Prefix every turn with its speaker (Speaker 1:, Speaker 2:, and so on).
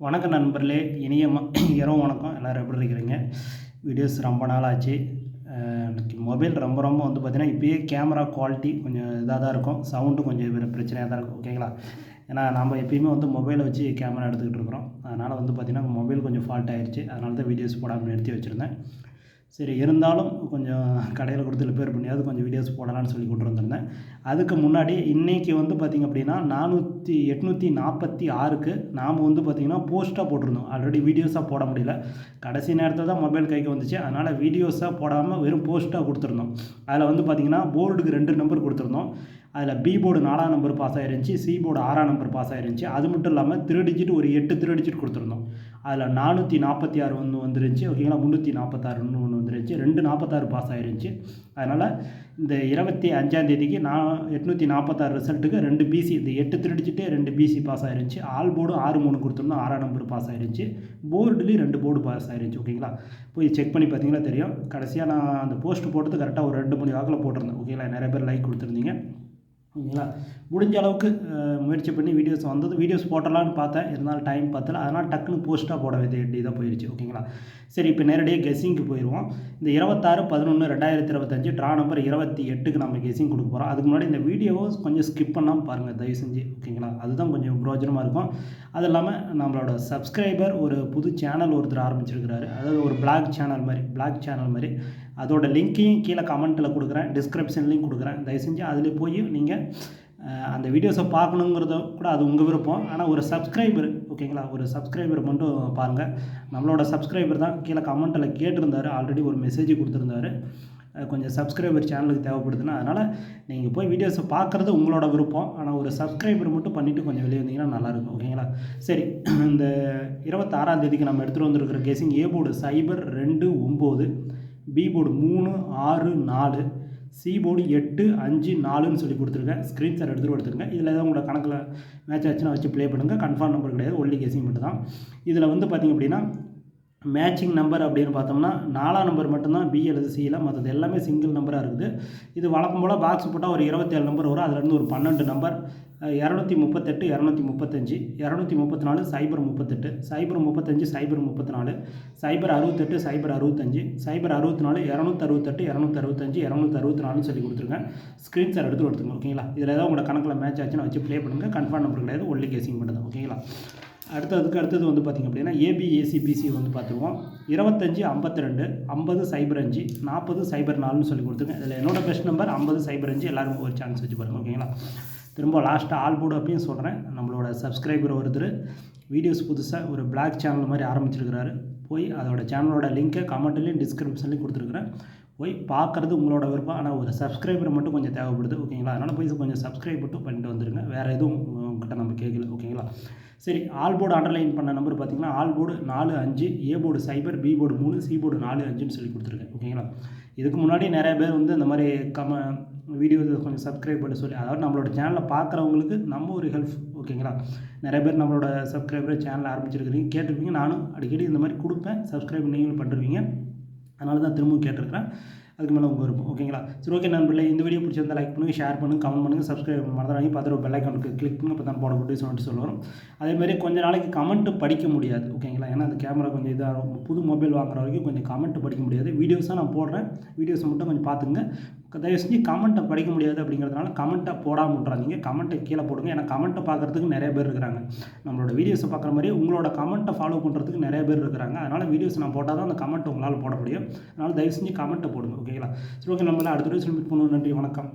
Speaker 1: வணக்கம் நண்பர்களே இனிய இரவு வணக்கம். எல்லோரும் எப்படி இருக்கிறீங்க? வீடியோஸ் ரொம்ப நாள் ஆச்சு எனக்கு மொபைல் ரொம்ப ரொம்ப வந்து பார்த்திங்கன்னா இப்போயே கேமரா குவாலிட்டி கொஞ்சம் இதாக தான் இருக்கும். சவுண்டும் கொஞ்சம் பிரச்சனையாக தான் இருக்கும். ஓகேங்களா ஏன்னா நம்ம எப்பயுமே வந்து மொபைலை வச்சு கேமரா எடுத்துக்கிட்டு இருக்கிறோம். அதனால் வந்து பார்த்திங்கன்னா மொபைல் கொஞ்சம் ஃபால்ட் ஆயிடுச்சு அதனால தான் வீடியோஸ் போடாமல் நிறுத்தி வச்சுருந்தேன். சரி இருந்தாலும் கொஞ்சம் கடையில் கொடுத்து ரிப்பேர் பண்ணியாவது கொஞ்சம் வீடியோஸ் போடலான்னு சொல்லி கொண்டு வந்திருந்தேன். அதுக்கு முன்னாடி இன்றைக்கி வந்து பார்த்திங்க அப்படின்னா நானூற்றி எட்நூற்றி நாற்பத்தி ஆறுக்கு நாம் வந்து பார்த்திங்கன்னா போஸ்ட்டாக போட்டிருந்தோம். ஆல்ரெடி வீடியோஸாக போட முடியல. கடைசி நேரத்தில் தான் மொபைல் கைக்கு வந்துச்சு. அதனால் வீடியோஸாக போடாமல் வெறும் போஸ்ட்டாக கொடுத்துருந்தோம். அதில் வந்து பார்த்திங்கன்னா போர்டுக்கு ரெண்டு நம்பர் கொடுத்துருந்தோம். அதில் பி போர்டு நாலாம் நம்பர் பாஸ் ஆகிருந்துச்சி சி போர்டு ஆறாம் நம்பர் பாஸ் ஆகிருந்துச்சி அது மட்டும் இல்லாமல் த்ரீ டிஜிட் ஒரு எட்டு த்ரீ டிஜிட் கொடுத்துருந்தோம். அதில் நானூற்றி நாற்பத்தி ஆறு ஒன்று வந்துருந்துச்சு ஓகேங்களா? முந்நூற்றி நாற்பத்தாறுன்னு ஒன்று வந்துருந்துச்சு ரெண்டு நாற்பத்தாறு பாஸ் ஆயிருந்துச்சு. அதனால் இந்த இருபத்தி அஞ்சாந்தேதிக்கு நான் எட்நூற்றி நாற்பத்தாறு ரிசல்ட்டுக்கு ரெண்டு பிசி இந்த எட்டு த்ரீ ரெண்டு பிசி பாஸ் ஆயிருந்துச்சு. ஆல் போர்டு ஆறு மூணு கொடுத்தோம்னா ஆறாம் நம்பர் பாஸ் ஆயிருந்துச்சு. போர்டுலேயும் ரெண்டு போர்டு பாஸ் ஆயிருந்துச்சு. ஓகேங்களா? போய் செக் பண்ணி பார்த்தீங்கன்னா தெரியும். கடைசியாக நான் அந்த போஸ்ட் போட்டது கரெக்டாக ஒரு ரெண்டு மணி வாக்கில் போட்டிருந்தேன். ஓகேங்களா? நிறைய பேர் லைக் கொடுத்துருந்தீங்க. ஓகேங்களா? முடிஞ்ச அளவுக்கு முயற்சி பண்ணி வீடியோஸ் வந்தது. வீடியோஸ் போட்டலான்னு பார்த்தேன். இருந்தாலும் டைம் பார்த்தல அதனால் டக்குன்னு போஸ்ட்டாக போட வேண்டியதாக போயிடுச்சு ஓகேங்களா? சரி இப்போ நேரடியாக கெஸ்ஸிங்க்கு போயிடுவோம் இந்த இருபத்தாறு பதினொன்று ரெண்டாயிரத்தி இருபத்தஞ்சு ட்ரா நம்பர் இருபத்தி எட்டுக்கு நம்ம கெஸ்ஸிங் கொடுக்க போகிறோம் அதுக்கு முன்னாடி இந்த வீடியோவை கொஞ்சம் ஸ்கிப் பண்ணாமல் பாருங்கள் தயவு செஞ்சு. ஓகேங்களா? அதுதான் கொஞ்சம் பிரோஜனமாக இருக்கும். அது இல்லாமல் நம்மளோட சப்ஸ்கிரைபர் ஒரு புது சேனல் ஒருத்தர் ஆரம்பிச்சிருக்கிறாரு. அதாவது ஒரு பிளாக் சேனல் மாதிரி பிளாக் சேனல் மாதிரி. அதோட லிங்க்கையும் கீழே கமெண்ட்டில் கொடுக்குறேன் டிஸ்கிரிப்ஷன்லையும் கொடுக்குறேன். தயவு செஞ்சு அதில் போய் நீங்கள் அந்த வீடியோஸை பார்க்கணுங்கிறத கூட அது உங்கள் விருப்பம். ஆனால் ஒரு சப்ஸ்கிரைபர் ஓகேங்களா ஒரு சப்ஸ்கிரைபர் மட்டும் பாருங்கள் நம்மளோட சப்ஸ்கிரைபர் தான் கீழே கமெண்ட்டில் கேட்டிருந்தாரு. ஆல்ரெடி ஒரு மெசேஜ் கொடுத்துருந்தாரு. கொஞ்சம் சப்ஸ்கிரைபர் சேனலுக்கு தேவைப்படுதுன்னா அதனால் நீங்கள் போய் வீடியோஸை பார்க்குறது உங்களோட விருப்பம். ஆனால் ஒரு சப்ஸ்கிரைபர் மட்டும் பண்ணிவிட்டு கொஞ்சம் வெளியே வந்தீங்கன்னா நல்லாயிருக்கும் ஓகேங்களா சரி இந்த இருபத்தாறாம் தேதிக்கு நம்ம எடுத்துகிட்டு வந்திருக்கிற கேசிங் ஏ போர்டு சைபர் ரெண்டு ஒம்பது. பி போர்டு மூணு ஆறு நாலு சி போர்டு எட்டு அஞ்சு நாலுன்னு சொல்லி கொடுத்துருக்கேன் ஸ்க்ரீன்ஷாட் எடுத்துகிட்டு எடுத்துருங்க இதில் ஏதாவது உங்களோட கணக்கில் மேட்ச் ஆச்சுன்னா வச்சு ப்ளே பண்ணுங்கள் கன்ஃபார்ம் நம்பர் கிடையாது. ஒன்லி கேசிங் மட்டும் தான் இதில் வந்து பார்த்திங்க அப்படின்னா மேட்சிங் நம்பர் அப்படின்னு பார்த்தோம்னா நாலாம் நம்பர் மட்டும்தான் பி அல்லது சியில் மற்றது எல்லாமே சிங்கிள் நம்பராக இருக்குது. இது வழக்கம் போல் பாக்ஸ் போட்டால் ஒரு இருபத்தேழு நம்பர் வரும். அதுலேருந்து ஒரு பன்னெண்டு நம்பர் இரநூத்தி முப்பத்தெட்டு இரநூத்தி முப்பத்தஞ்சு இரநூத்தி முப்பத்தி நாலு சைபர் முப்பத்தெட்டு சைபர் முப்பத்தஞ்சு சைபர் முப்பத்தி நாலு சைபர் அறுபத்தெட்டு சைபர் அறுபத்தஞ்சு சைபர் அறுபத்தி நாலு இரநூத்தி அறுபத்தெட்டு இரநூத்தி அறுபத்தஞ்சு இரநூத்தி அறுபத்தி நாலுன்னு சொல்லி கொடுத்துருக்கேன் ஸ்க்ரீன்ஷாட் எடுத்து கொடுத்துங்க ஓகேங்களா? இதில் ஏதாவது உங்களோட கணக்கில் மேட்ச் ஆச்சுன்னு வச்சு ப்ளே பண்ணுங்கள் கன்ஃபார்ம் நம்பர் கிடையாது ஒன்லி கேசிங் மட்டும் தான் ஓகேங்களா? அடுத்ததுக்கு அடுத்தது வந்து பார்த்திங்க அப்படின்னா ஏபிஏசிபிசி வந்து பார்த்துருவோம் இருபத்தஞ்சி ஐம்பத்தி ரெண்டு ஐம்பது சைபர் அஞ்சு நாற்பது சைபர் நாலுன்னு சொல்லி கொடுத்துருங்க இதில் என்னோடய பெஸ்ட் நம்பர் ஐம்பது சைபர் அஞ்சு எல்லாரும் ஒரு சான்ஸ் வச்சு பாருங்கள் ஓகேங்களா? திரும்ப லாஸ்ட்டாக ஆல் போர்டு அப்படின்னு சொல்கிறேன் நம்மளோட சப்ஸ்கிரைபர் ஒருத்தர் வீடியோஸ் புதுசாக ஒரு பிளாக் சேனல் மாதிரி ஆரம்பிச்சிருக்கிறாரு. போய் அதோட சேனலோட லிங்க்கை கமெண்ட்லேயும் டிஸ்கிரிப்ஷன்லேயும் கொடுத்துருக்குறேன். போய் பார்க்குறது உங்களோட விருப்பம். ஆனால் ஒரு சப்ஸ்கிரைபர் மட்டும் கொஞ்சம் தேவைப்படுது. ஓகேங்களா? அதனால் போய் கொஞ்சம் சப்ஸ்கிரைப் மட்டும் பண்ணிட்டு வந்துடுங்க வேறு எதுவும் உங்ககிட்ட நம்ம கேட்கல ஓகேங்களா? சரி ஆல் போர்டு அண்டர்லைன் பண்ண நம்பர் பார்த்தீங்கன்னா ஆல் போர்டு நாலு அஞ்சு ஏ போர்டு சைபர் பி போர்டு மூணு சி போர்டு நாலு அஞ்சுன்னு சொல்லி கொடுத்துருக்கேன் ஓகேங்களா? இதுக்கு முன்னாடி நிறைய பேர் வந்து இந்த மாதிரி கம வீடியோ கொஞ்சம் சப்ஸ்கிரைப் பண்ண சொல்லி அதாவது நம்மளோட சேனலை பார்க்குறவங்களுக்கு நம்ம ஒரு ஹெல்ப் ஓகேங்களா? நிறைய பேர் நம்மளோட சப்ஸ்கிரைபர் சேனல் ஆரம்பிச்சிருக்கிறீங்க கேட்டிருப்பீங்க நானும் அடிக்கடி இந்த மாதிரி கொடுப்பேன் சப்ஸ்கிரைப் நீங்களும் பண்ணுறீங்க அதனால தான் திரும்பவும் கேட்டிருக்கிறேன். அதுக்கு மேலே உங்கள் விருப்பம். ஓகேங்களா? சரி ஓகே நண்பர்களே இந்த வீடியோ பிடிச்சிருந்தா லைக் பண்ணுங்கள் ஷேர் பண்ணுங்கள் கமெண்ட் பண்ணுங்கள் சப்ஸ்கிரைப் பண்ண மறந்துடாங்க பார்த்துட்டு பெல் ஐக்கானுக்கு கிளிக் பண்ணுங்கள் அப்போ தான் போட சொல்லிட்டு சொல்லுவோம் அதேமாதிரி கொஞ்ச நாளைக்கு கமெண்ட் படிக்க முடியாது ஓகேங்களா ஏன்னா அந்த கேமரா கொஞ்சம் இதாக புது மொபைல் வாங்குற வரைக்கும் கொஞ்சம் கமெண்ட் படிக்க முடியாது. வீடியோஸாக நான் போடுறேன். வீடியோஸை மட்டும் கொஞ்சம் பார்த்துங்க தயவு செஞ்சு கமெண்ட்டை படிக்க முடியாது அப்படிங்கிறதுனால கமெண்ட்டை போடாமல் விட்றாதீங்க கமெண்ட்டை கீழே போடுங்க. ஏன்னா கமெண்ட்டை பார்க்குறதுக்கு நிறைய பேர் இருக்கிறாங்க. நம்மளோட வீடியோஸை பார்க்குற மாதிரி உங்களோட கமெண்ட்டை ஃபாலோ பண்ணுறதுக்கு நிறைய பேர் இருக்கிறாங்க. அதனால் வீடியோஸ் நான் போட்டால் தான் அந்த கமெண்ட் உங்களால் போட முடியும். அதனால் தயவு செஞ்சு கமெண்ட்டை போடுங்க. ஓகேங்களா சரி ஓகே நம்மளால் அடுத்த வீடியோ சொல்லி பண்ணுவோம். நன்றி வணக்கம்.